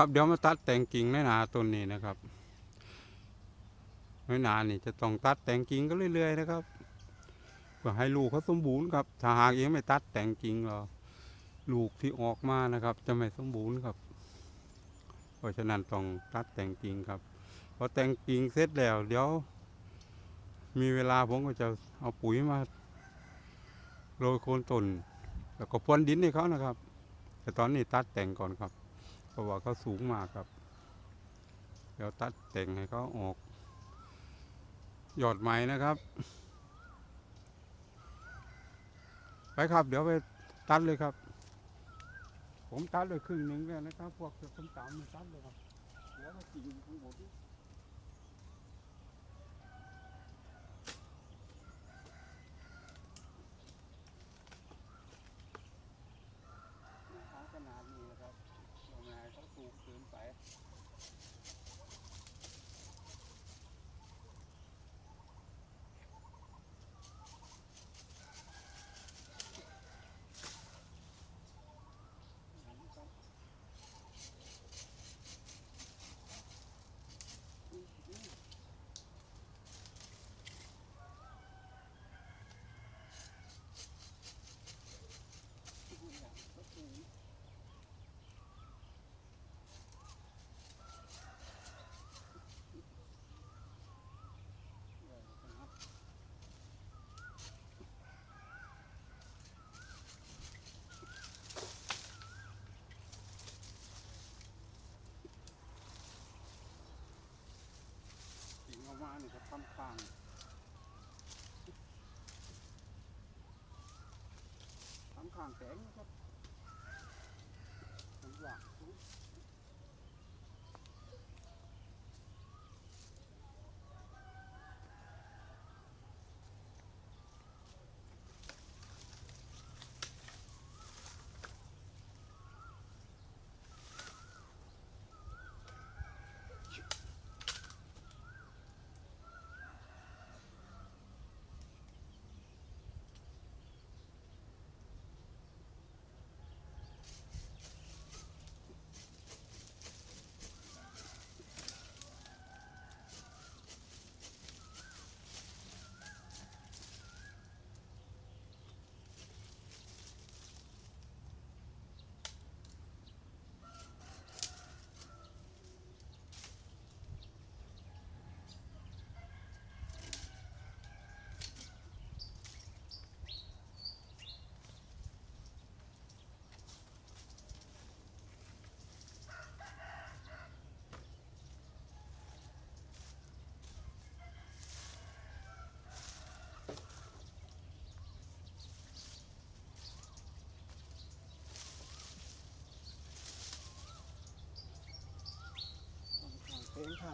ครับเดี๋ยวมาตัดแต่งกิ่งในนาต้นนี้นะครับในนานี่จะต้องตัดแต่งกิ่งก็เรื่อย ๆ นะครับเพื่อให้ลูกเขาสมบูรณ์ครับถ้าหากยังไม่ตัดแต่งกิ่งหรอลูกที่ออกมานะครับ จะไม่สมบูรณ์ครับ เพราะฉะนั้นต้องตัดแต่งกิ่งครับพอแต่งกิ่งเสร็จแล้ว เดี๋ยว มีเวลาผมก็จะเอาปุ๋ยมาโรยโคนต้นแล้วก็พรวนดินให้เขานะครับ แต่ตอนนี้ตัดแต่งก่อนครับ ราะว่าเขาสูงมากครับ เดี๋ยวตัดแต่งให้เขาออกยอดใหม่นะครับ ไปครับ เดี๋ยวไปตัดเลยครับ ผมตัดเลยครึ่งหนึ่งแล้วนะครับ พวกผมตามตัดเลยครับแล้วก็กิ่งข้างบนนี่เขาขนาดนี้นะครับเราไม่ให้เขาสูงเกินไป กิ่งอ อกมาเนี่ยจะทำข้างทำข้างแสงนะครับผมว่าท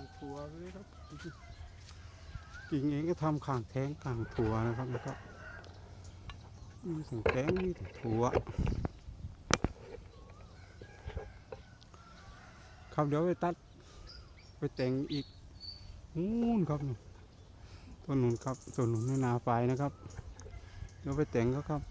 างแทงข้างทัวเลยครับกิ่งเองก็ทำข้างแทงข้างทัวนะครับนะครับมีถึงแทงมีถึงทัวครับเดี๋ยวไปตัดไปแต่งอีกนู่นครับนู่นต้นนู้นครับต้นนู้นในนาไฟนะครับเดี๋ยวไปแต่งเขาครับ